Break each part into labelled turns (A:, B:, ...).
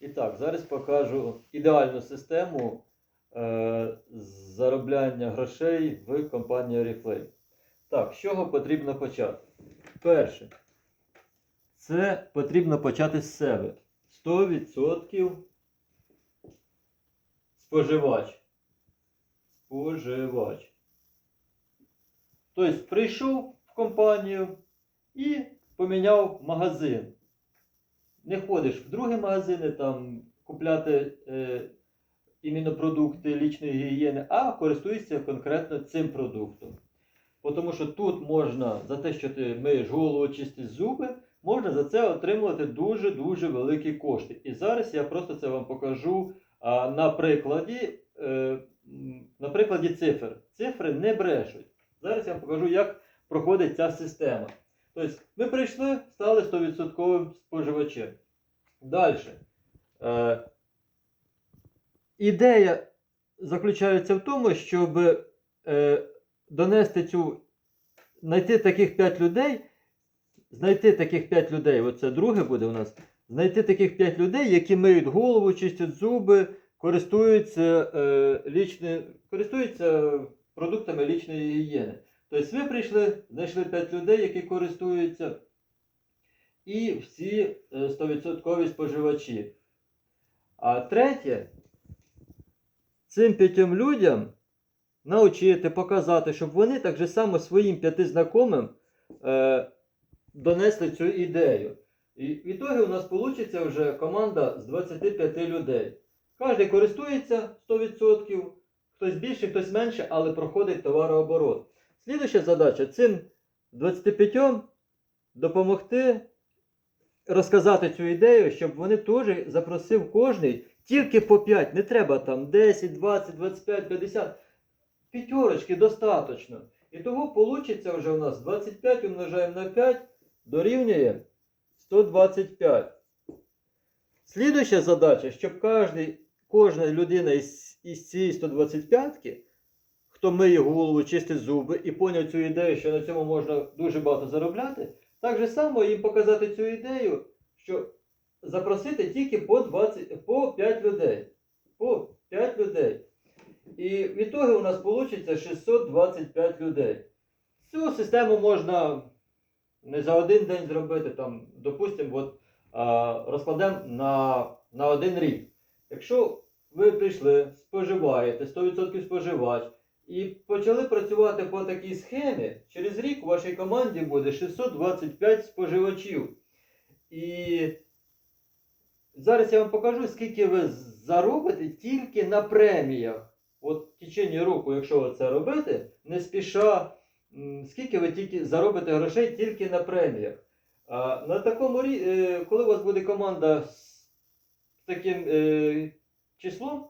A: І так, зараз покажу ідеальну систему е, заробляння грошей в компанії Oriflame. Так, з чого потрібно почати? Перше, це потрібно почати з себе. 100% споживач. Споживач. Тобто прийшов в компанію і поміняв магазин. Не ходиш в другі магазини там купляти е, іменно продукти лічної гігієни, а користуєшся конкретно цим продуктом. Тому що тут можна за те, що ти миєш голову, чистиш зуби, можна за це отримувати дуже-дуже великі кошти. І зараз я просто це вам покажу а, на прикладі, е, на прикладі цифр. Цифри не брешуть. Зараз я вам покажу, як проходить ця система. Тобто ми прийшли, стали 100% споживачем. Далі. Е, ідея заключається в тому, щоб е, донести цю, знайти таких 5 людей, знайти таких 5 людей, оце друге буде у нас, знайти таких 5 людей, які миють голову, чистять зуби, користуються, е, лічне, користуються продуктами лічної гігієни. Тобто ви прийшли, знайшли 5 людей, які користуються, і всі е, 100% споживачі. А третє, цим п'ятьом людям навчити, показати, щоб вони так же само своїм п'яти знайомим е, донесли цю ідею. І в ітогі у нас вийде вже команда з 25 людей. Кожен користується 100%, хтось більше, хтось менше, але проходить товарооборот. Слідуюча задача цим 25 допомогти розказати цю ідею, щоб вони теж запросив кожний тільки по 5. Не треба там 10, 20, 25, 50. П'ятерочки достатньо. І того вийде вже у нас 25 умножаємо на 5 дорівнює 125. Слідуюча задача, щоб кожна людина із, із цієї 125, хто миє голову, чистить зуби і поняв цю ідею, що на цьому можна дуже багато заробляти, так же само їм показати цю ідею, що запросити тільки по, 20, по 5 людей. По 5 людей. І в ітогі у нас вийде 625 людей. Цю систему можна не за один день зробити, там, допустимо, розкладемо на, на один рік. Якщо ви прийшли, споживаєте, 100% споживач, і почали працювати по такій схемі, через рік у вашій команді буде 625 споживачів. І зараз я вам покажу, скільки ви заробите тільки на преміях. От в течение року, якщо ви це робите, не спіша, скільки ви тільки заробите грошей тільки на преміях. А на такому е, коли у вас буде команда з таким е, числом,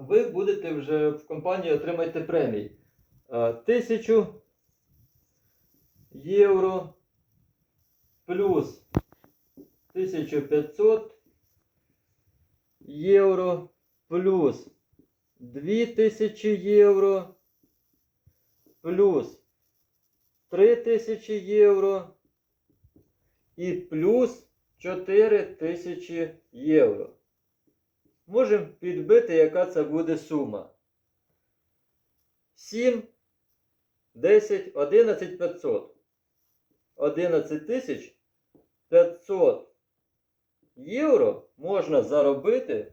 A: ви будете вже в компанії отримаєте премії. А, Тисячу євро плюс 1500 євро плюс 2000 євро плюс 3000 євро і плюс 4000 євро. Можемо підбити, яка це буде сума. 7, 10, 11 500. 11 тисяч 500 євро можна заробити,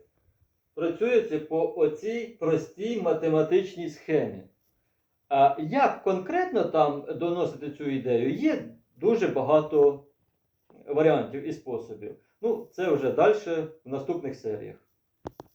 A: працюючи по оцій простій математичній схемі. А як конкретно там доносити цю ідею, є дуже багато варіантів і способів. Ну, це вже далі в наступних серіях.